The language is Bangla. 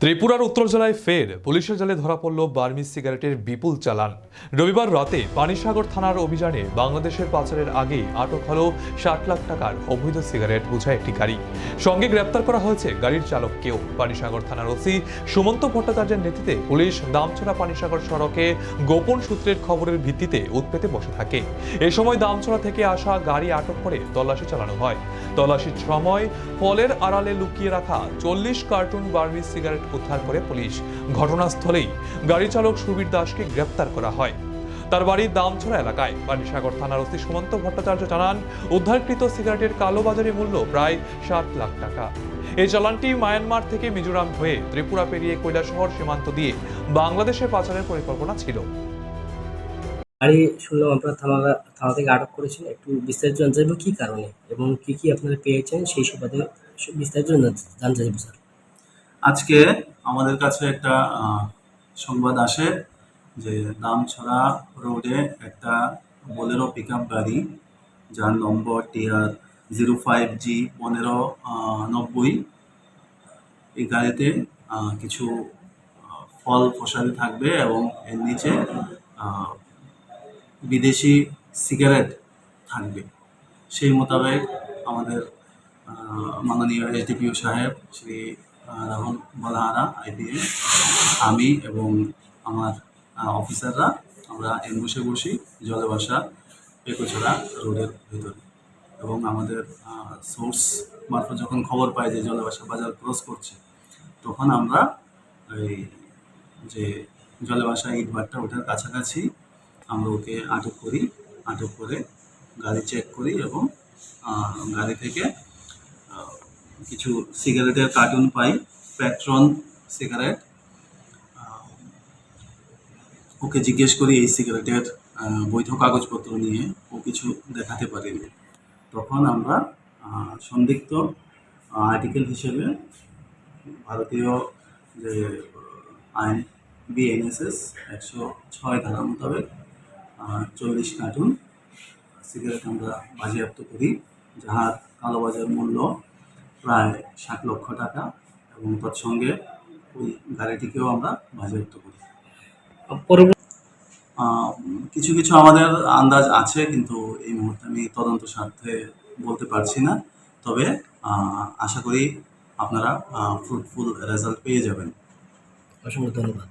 ত্রিপুরার উত্তর জেলায় ফের পুলিশের জালে ধরা পড়ল বার্মিজ সিগারেটের বিপুল চালান। রবিবার রাতে পানিসাগর থানার অভিযানে বাংলাদেশের পাচারের আগেই আটক হল ষাট লাখ টাকার অবৈধ সিগারেট বোঝায় একটি গাড়ি। সঙ্গে গ্রেপ্তার করা হয়েছে গাড়ির চালককেও। পানিসাগর থানার ওসি সুমন্ত ভট্টাচার্যের নেতৃত্বে পুলিশ দামছড়া পানিসাগর সড়কে গোপন সূত্রের খবরের ভিত্তিতে উৎপেতে বসে থাকে। এ সময় দামছড়া থেকে আসা গাড়ি আটক করে তল্লাশি চালানো হয়। তল্লাশির সময় ফলের আড়ালে লুকিয়ে রাখা চল্লিশ কার্টুন বার্মিজ সিগারেট উদ্ধার করে পুলিশ। ঘটনাস্থলেই গাড়ি চালক সুবীর দাসকে গ্রেপ্তার করা হয়। তার বাড়ি দামছড়া এলাকায়। পানিসাগর থানার ওসি সুমন্ত ভট্টাচার্য জানান, উদ্ধারকৃত সিগারেটের কালোবাজারি মূল্য প্রায় ষাট লাখ টাকা। এই চালানটি মায়ানমার থেকে মিজোরাম হয়ে ত্রিপুরা পেরিয়ে কৈলাসহর সীমান্ত দিয়ে বাংলাদেশে পাচারের পরিকল্পনা ছিল। গাড়ি শুনলাম আপনারা থানা থানা থেকে আটক করেছেন। একটু বিস্তারিত জানতে চাইব কী কারণে এবং কি কি আপনারা পেয়েছেন? সেই সুবাদে সব বিস্তারিত জানতে চাইব, স্যার। আজকে আমাদের কাছে একটা সংবাদ আসে যে দামছড়া রোডে একটা বোলেরো পিক গাড়ি, যার নম্বর T R zero five G পনেরো নব্বই, এই গাড়িতে কিছু ফল ফসালি থাকবে এবং এর নিচে বিদেশি সিগারেট থাকবে। সেই মোতাবেক আমাদের মাননীয় এসডিপিও সাহেব, শ্রী রাহুল বলহারা আইপিএস আমি এবং আমার অফিসাররা আমরা এমবুসে বসি জলে বাসা পেকোছড়া রোডের ভিতরে। এবং আমাদের সোর্স মারফত যখন খবর পাই যে জলবাসা বাজার ক্রস করছে, তখন আমরা এই যে জলবাসা ইটবারটা ওটার কাছাকাছি আমরা ওকে আটক করি, আটক করে গাড়ি চেক করি এবং গাড়ি থেকে কিছু সিগারেটের কার্টুন পাই প্যাট্রন সিগারেট। ওকে জিজ্ঞেস করি এই সিগারেটের বৈধ কাগজপত্র নিয়ে, ও কিছু দেখাতে পারেনি। তখন আমরা সন্দিগ্ধ আর্টিকেল হিসেবে ভারতীয় যে আইন বিএনএসএস একশো ছয় ধারা মোতাবেক চল্লিশ কার্টুন সিগারেট আমরা বাজেয়াপ্ত করি, যাহার কালোবাজার মূল্য প্রায় ষাট লক্ষ টাকা এবং তৎসঙ্গে ওই গাড়িটিকেও আমরা বাজেয়াপ্ত করি। কিছু কিছু আমাদের আন্দাজ আছে কিন্তু এই মুহূর্তে আমি তদন্ত স্বার্থে বলতে পারছি না। তবে আশা করি আপনারা ফ্রুটফুল রেজাল্ট পেয়ে যাবেন। অসংখ্য ধন্যবাদ।